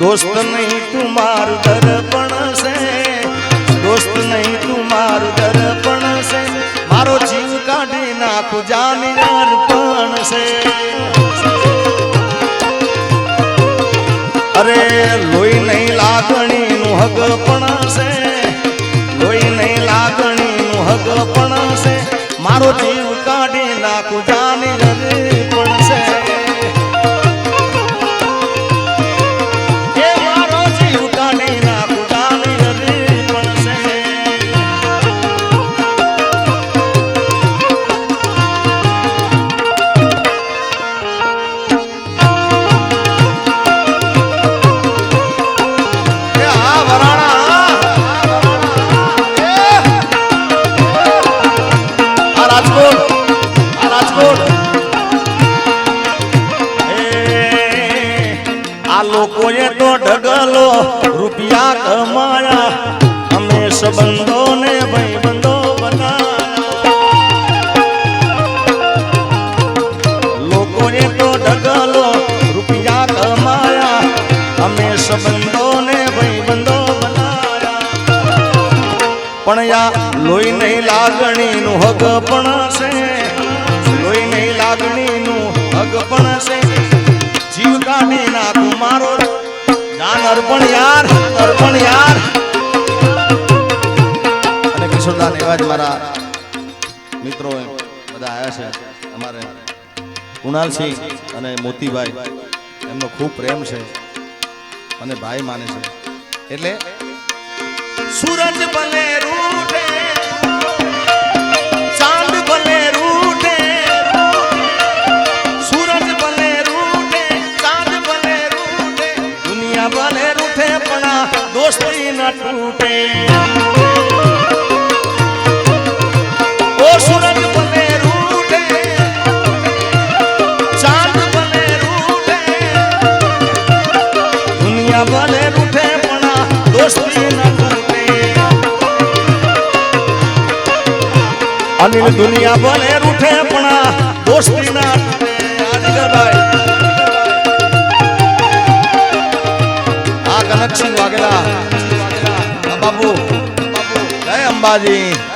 દોસ્ત નહીં તું દર્પણ છે. દોસ્ત નહીં તું દર્પણ છે. મારો જીવ કાઢી નાખું જાની અર્પણ છે. અરે લોહી નહીં લાગણીનું હગ પણ છે. લોહી નહીં લાગણીનું હગ પણ છે. મારો જીવ કાઢી નાખું જાની અર્પણ યાર અર્પણ યાર. અને કિશોરદાન એવા જ મારા મિત્રો બધા આવ્યા છે અમારે. કુણાલસિંહ અને મોતીભાઈ એમનો ખૂબ પ્રેમ છે અને ભાઈ માને છે. એટલે સૂરજ બને રૂઠે અનિલ દુનિયા ભલે રૂઠે પણ દોસ્તી ના આ કનેક્શન આ જય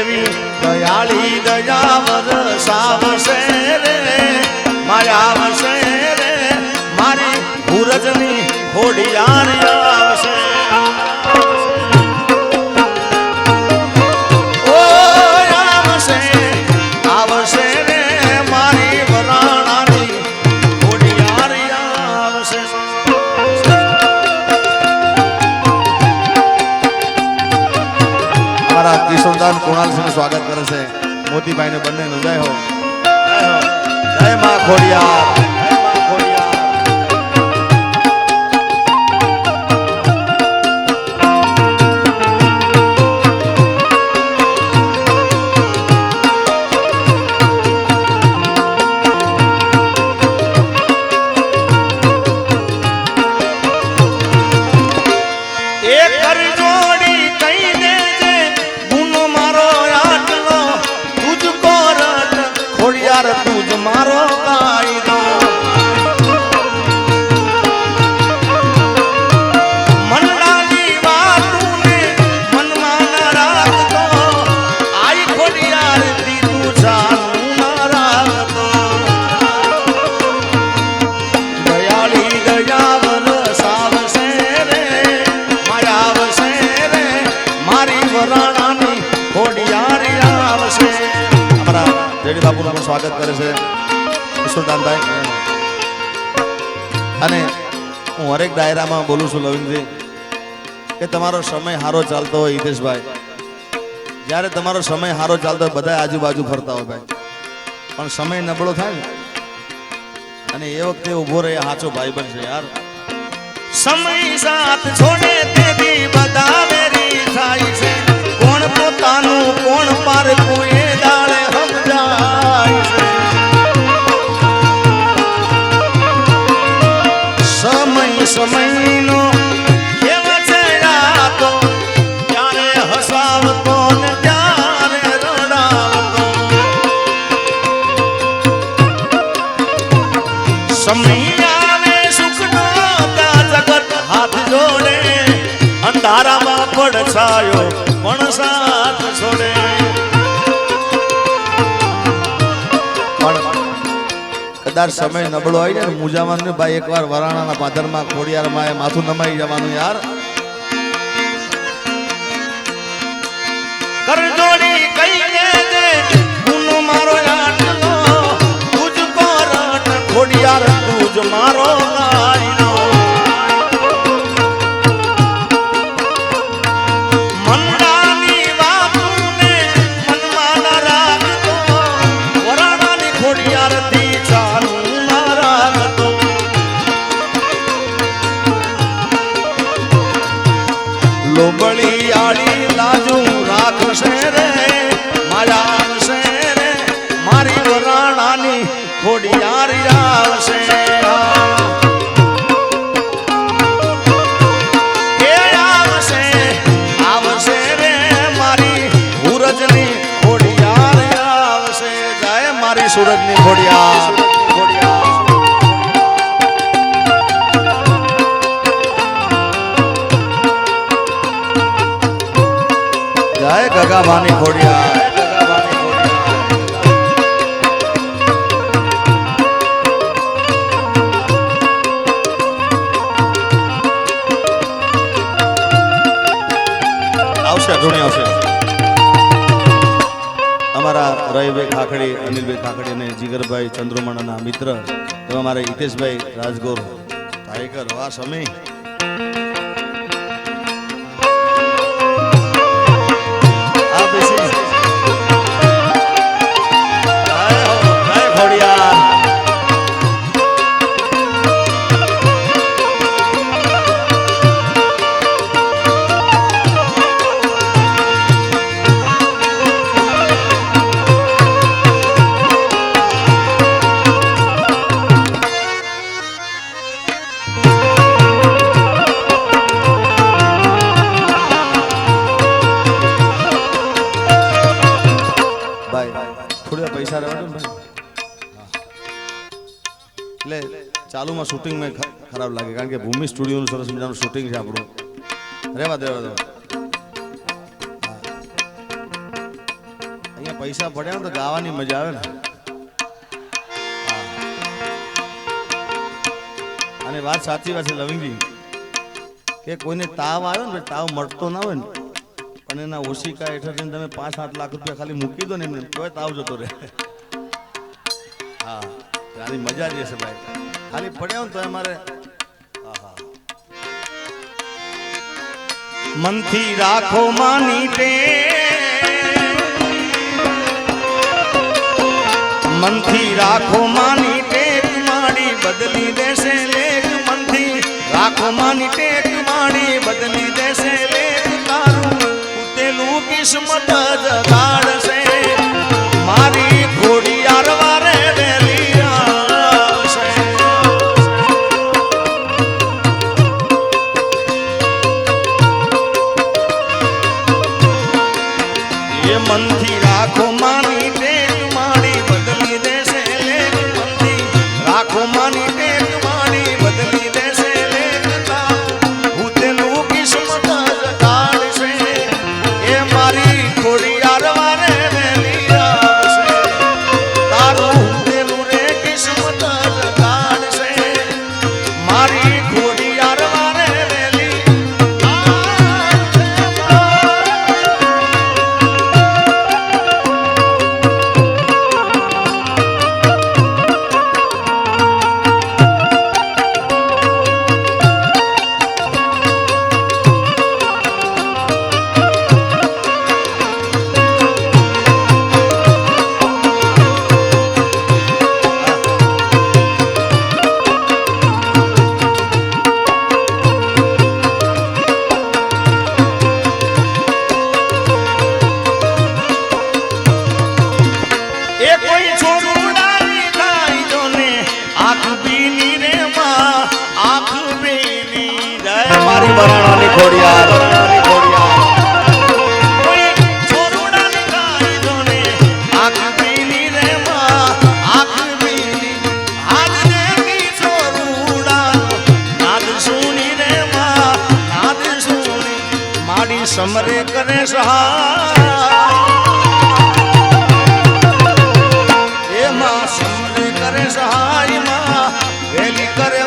એવી દયાળી દયા વરસાવશે રે માયા આવશે રે મારી ભૂરજની ખોડિયાર કિશોરદાન કુણાલસિંહનું સ્વાગત કરે છે. મોતીભાઈને બંને જય હો. જય માં ખોડિયાર. સ્વાગત કરે છે. ઈશ્વરદાનભાઈ અને હું હરેક ડાયરામાં બોલું છું લવિંગજી કે તમારો સમય સારો ચાલતો હોય હિતેશભાઈ. જ્યારે તમારો સમય સારો ચાલતો હોય બધા આજુબાજુ ફરતા હોય ભાઈ. પણ સમય નબળો થાય ને, અને એ વખતે ઊભો રહે સાચો ભાઈ બનશે યાર. સમય સાથ છોડે બધા સમય આવે સુખનો જગત હાથ જોડે અંધારામાં પડછાયો પણ સાથ છોડે. કદાચ સમય નબળો જાય ને મુજામાં ને ભાઈ એકવાર વરાણાના પાદરમાં ખોડિયારમાં એ માથું નમાઈ જવાનું યાર. દે ગુનો મારો આટલો તુજ કોરટ ખોડિયાર તુજ મારો ગાયનો જાય મારી ઘોડિયા. જય ગગાભાની મિત્ર એવા મારા હિતેશભાઈ રાજગોર ટાઈગર વાહ સમી ચાલુમાં શૂટિંગ મેં ખરાબ લાગે, કારણ કે ભૂમિ સ્ટુડિયોનું સરસ મજાનું શૂટિંગ છે આપણું. રેવા દો રહેવા દો. અહીંયા પૈસા પડ્યા તો ગાવાની મજા આવે ને. અને વાત સાચી વાત છે, લવિંગજી, કે કોઈને તાવ આવ્યો ને તાવ મળતો ના હોય ને, પણ એના ઓશિકા હેઠળ જઈને તમે પાંચ સાત લાખ રૂપિયા ખાલી મૂકી દો ને એમને, તોય તાવ જતો રહે. હા આની મજા જ છે ભાઈ. ખાલી પડ્યા ને તો અમારે મનથી રાખો માની ટે મનથી રાખો માની ટેક માડી બદલી દેશે લેખ. મનથી રાખો માની ટેક માડી બદલી સહાયમાં વેલી કરે